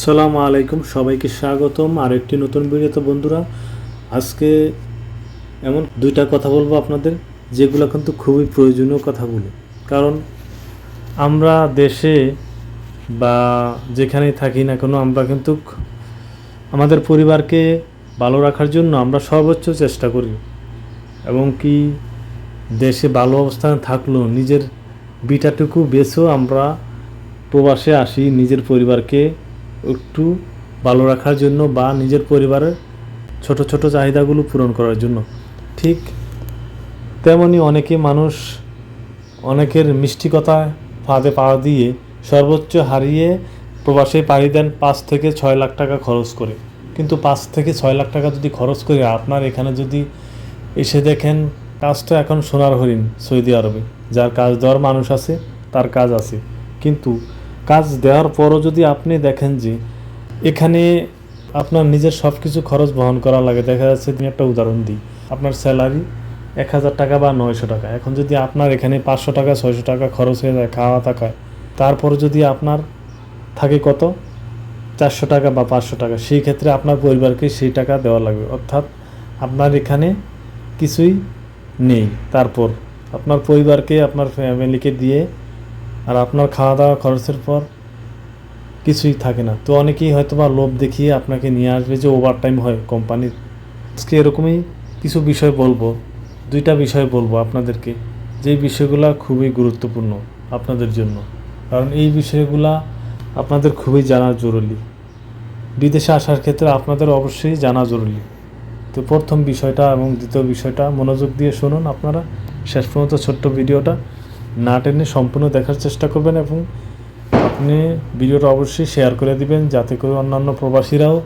আসসালামু আলাইকুম, সবাইকে স্বাগতম। আর একটি নতুন ভিডিওতে বন্ধুরা, আজকে এমন দুইটা কথা বলব আপনাদের, যেগুলো কিন্তু খুবই প্রয়োজনীয় কথাগুলো। কারণ আমরা দেশে বা যেখানেই থাকি না কেন, আমরা কিন্তু আমাদের পরিবারকে ভালো রাখার জন্য আমরা সর্বোচ্চ চেষ্টা করি। এবং কি দেশে ভালো অবস্থানে থাকলেও নিজের বিটাটুকু বেছেও আমরা প্রবাসে আসি, নিজের পরিবারকে একটু ভালো রাখার জন্য বা নিজের পরিবারের ছোট ছোট চাহিদাগুলো পূরণ করার জন্য। ঠিক তেমনি অনেকে মানুষ অনেকের মিষ্টি কথায় ফাঁদে পা দিয়ে সর্বোচ্চ হারিয়ে প্রবাসে পাড়ি দেন পাঁচ থেকে ছয় লাখ টাকা খরচ করে। কিন্তু পাঁচ থেকে ছয় লাখ টাকা যদি খরচ করে আপনার এখানে যদি এসে দেখেন, কাজটা এখন সোনার হরিণ সৌদি আরবে। যার কাজ দেওয়ার মানুষ আছে, তার কাজ আছে। কিন্তু কাজ দেওয়ার পরও যদি আপনি দেখেন যে এখানে আপনার নিজের সব কিছু খরচ বহন করা লাগে, দেখা যাচ্ছে তিনি একটা উদাহরণ দিই। আপনার স্যালারি এক হাজার টাকা বা নয়শো টাকা। এখন যদি আপনার এখানে পাঁচশো টাকা, ছয়শো টাকা খরচ হয়ে যায় খাওয়া থাকায় তারপর যদি আপনার থাকে কত? চারশো টাকা বা পাঁচশো টাকা। সেই ক্ষেত্রে আপনার পরিবারকে সেই টাকা দেওয়া লাগবে। অর্থাৎ আপনার এখানে কিছুই নেই। তারপর আপনার পরিবারকে, আপনার ফ্যামিলিকে দিয়ে আর আপনার খাওয়া দাওয়া খরচের পর কিছুই থাকে না। তো অনেকেই হয়তো বা লোভ দেখিয়ে আপনাকে নিয়ে আসবে যে ওভার টাইম হয় কোম্পানির। আজকে এরকমই কিছু বিষয় বলব, দুইটা বিষয় বলব আপনাদেরকে। যে বিষয়গুলো খুবই গুরুত্বপূর্ণ আপনাদের জন্য। কারণ এই বিষয়গুলা আপনাদের খুবই জানা জরুরি। বিদেশে আসার ক্ষেত্রে আপনাদের অবশ্যই জানা জরুরি। তো প্রথম বিষয়টা এবং দ্বিতীয় বিষয়টা মনোযোগ দিয়ে শুনুন আপনারা। শেষ পর্যন্ত ছোট্ট ভিডিওটা না টেনে সম্পূর্ণ দেখার চেষ্টা করবেন এবং আপনি ভিডিওটা অবশ্যই শেয়ার করে দিবেন যাতে করে অন্যান্য প্রবাসীরাও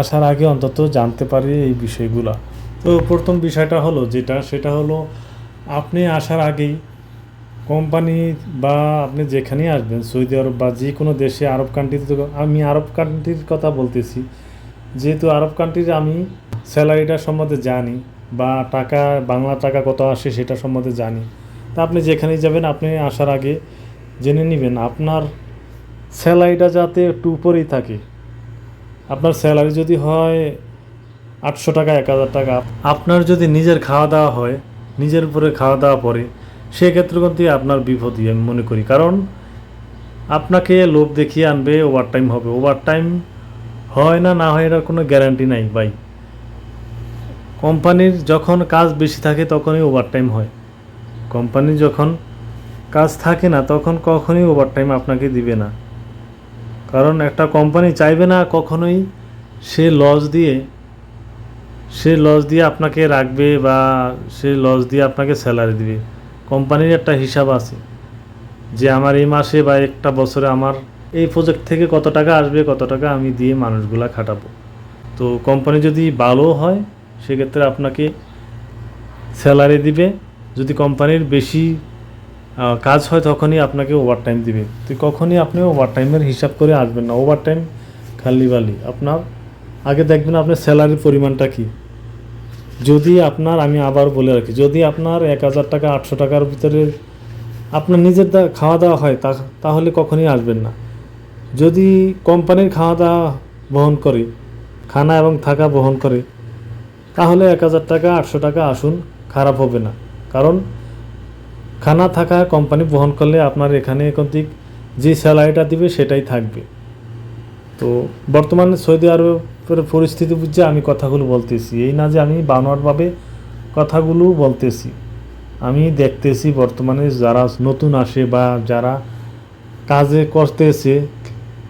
আসার আগে অন্তত জানতে পারে এই বিষয়গুলো। তো প্রথম বিষয়টা হলো যেটা, সেটা হলো আপনি আসার আগেই কোম্পানি বা আপনি যেখানেই আসবেন, সৌদি আরব বা যে কোনো দেশে আরব কান্ট্রিতে আমি আরব কান্ট্রির কথা বলতেছি। যেহেতু আরব কান্ট্রির আমি স্যালারিটা সম্বন্ধে জানি বা টাকা, বাংলা টাকা কত আসে সেটা সম্বন্ধে জানি। তা আপনি যেখানেই যাবেন, আপনি আসার আগে জেনে নেবেন, আপনার স্যালারিটা যাতে একটু উপরেই থাকে। আপনার স্যালারি যদি হয় আটশো টাকা, এক হাজার টাকা, আপনার যদি নিজের খাওয়া দাওয়া হয়, নিজের উপরে খাওয়া দাওয়া পড়ে, সেক্ষেত্রে কিন্তু আপনার বিপদই আমি মনে করি। কারণ আপনাকে লোভ দেখিয়ে আনবে ওভার টাইম হবে। ওভার টাইম হয় না না হয় এটার কোনো গ্যারান্টি নাই, ভাই। কোম্পানির যখন কাজ বেশি থাকে, তখনই ওভার টাইম হয়। কোম্পানি যখন কাজ থাকে না, তখন কখনোই ওভার টাইম আপনাকে দিবে না। কারণ একটা কোম্পানি চাইবে না কখনোই সে লস দিয়ে, সে লস দিয়ে আপনাকে রাখবে বা সে লস দিয়ে আপনাকে স্যালারি দিবে। কোম্পানির একটা হিসাব আছে যে আমার এই মাসে বা একটা বছরে আমার এই প্রজেক্ট থেকে কত টাকা আসবে, কত টাকা আমি দিয়ে মানুষগুলা খাটাবো। তো কোম্পানি যদি ভালো হয়, সেক্ষেত্রে আপনাকে স্যালারি দিবে। যদি কোম্পানির বেশি কাজ হয় তখনই আপনাকে ওভার টাইম দিবে। তো কখনই আপনি ওভার টাইমের হিসাব করে আসবেন না। ওভার টাইম খালি বালি। আপনার, আগে দেখবেন আপনার স্যালারির পরিমাণটা কি। যদি আপনার, আমি আবার বলে রাখি, যদি আপনার এক হাজার টাকা, আটশো টাকার ভিতরে আপনার নিজের খাওয়া দাওয়া হয়, তা, তাহলে কখনই আসবেন না। যদি কোম্পানির খাওয়া দাওয়া বহন করে, খানা এবং থাকা বহন করে, তাহলে এক হাজার টাকা, আটশো টাকা আসুন, খারাপ হবে না। কারণ খানা থাকা কোম্পানি বহন করলে আপনার এখানে কর্তৃক যে স্যালারিটা দিবে সেটাই থাকবে। তো বর্তমানে সৌদি আরবের পরিস্থিতি বুঝে আমি কথাগুলো বলতেছি। এই না যে আমি বানোয়ারভাবে কথাগুলো বলতেছি, আমি দেখতেছি বর্তমানে যারা নতুন আসে বা যারা কাজে করতেছে,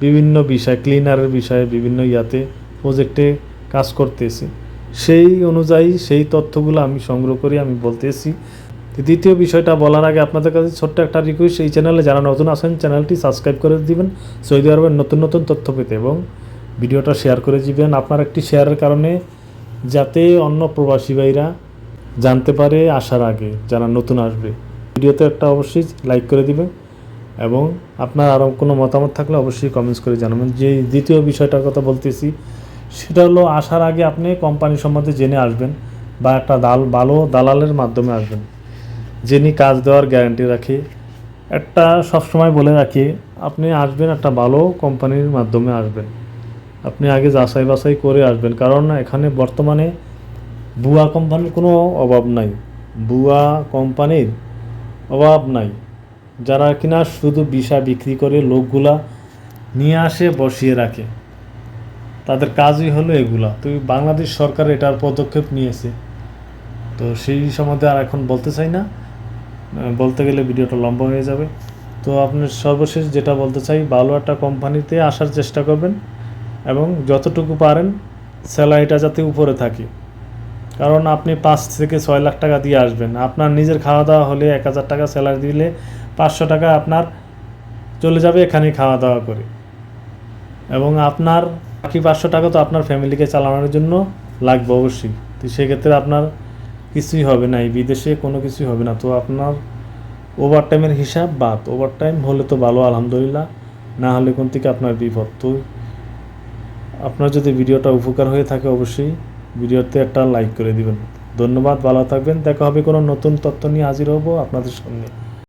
বিভিন্ন বিষয় ক্লিনারের বিষয়ে বিভিন্ন ইয়াতে প্রজেক্টে কাজ করতেছি। সেই অনুযায়ী সেই তথ্যগুলো আমি সংগ্রহ করি, আমি বলতেছি। দ্বিতীয় বিষয়টা বলার আগে আপনাদের কাছে ছোট্ট একটা রিকোয়েস্ট এই চ্যানেলে যারা নতুন আছেন চ্যানেলটি সাবস্ক্রাইব করে দিবেন সৌদি আরবের নতুন নতুন তথ্য পেতে এবং ভিডিওটা শেয়ার করে দিবেন। আপনার একটি শেয়ারের কারণে যাতে অন্য প্রবাসী ভাইরা জানতে পারে আসার আগে যারা নতুন আসবে। ভিডিওতে একটা অবশ্যই লাইক করে দিবেন এবং আপনার আরও কোনো মতামত থাকলে অবশ্যই কমেন্টস করে জানাবেন। যে দ্বিতীয় বিষয়টার কথা বলতেছি সেটা হলো আসার আগে আপনি কোম্পানি সম্বন্ধে জেনে আসবেন বা একটা দাল, ভালো দালালের মাধ্যমে আসবেন। যিনি কাজ দেওয়ার গ্যারান্টি রাখে। একটা সবসময় বলে রাখি, আপনি আসবেন একটা ভালো কোম্পানির মাধ্যমে আসবেন। আপনি আগে যাচাই বাছাই করে আসবেন। কারণ এখানে বর্তমানে বুয়া কোম্পানির কোনো অভাব নাই। বুয়া কোম্পানির অভাব নাই। যারা কিনা শুধু বিষা বিক্রি করে লোকগুলা নিয়ে আসে, বসিয়ে রাখে। তাদের কাজই হলো এগুলা। তো বাংলাদেশ সরকার এটার পদক্ষেপ নিয়েছে। তো সেই সম্বন্ধে আর এখন বলতে চাই না। বলতে গেলে ভিডিওটা লম্বা হয়ে যাবে। তো আপনার সর্বশেষ যেটা বলতে চাই, ভালো একটা কোম্পানিতে আসার চেষ্টা করবেন এবং যতটুকু পারেন স্যালারিটা যাতে উপরে থাকে। কারণ আপনি পাঁচ থেকে ছয় লাখ টাকা দিয়ে আসবেন। আপনার নিজের খাওয়া দাওয়া হলে এক হাজার টাকা স্যালারি দিলে পাঁচশো টাকা আপনার চলে যাবে এখানে খাওয়া দাওয়া করে। এবং আপনার বাকি পাঁচশো টাকা তো আপনার ফ্যামিলিকে চালানোর জন্য লাগবে অবশ্যই। তো সেক্ষেত্রে আপনার কিছুই হবে না, এই বিদেশে কোনো কিছুই হবে না। তো আপনার ওভার টাইমের হিসাব বাদ। ওভার টাইম হলে তো ভালো, আলহামদুলিল্লাহ। না হলে কোন থেকে আপনার বিপদ? তো আপনার যদি ভিডিওটা উপকার হয়ে থাকে অবশ্যই ভিডিওতে একটা লাইক করে দিবেন। ধন্যবাদ, ভালো থাকবেন। দেখা হবে কোনো নতুন তথ্য নিয়ে হাজির হব আপনাদের সামনে।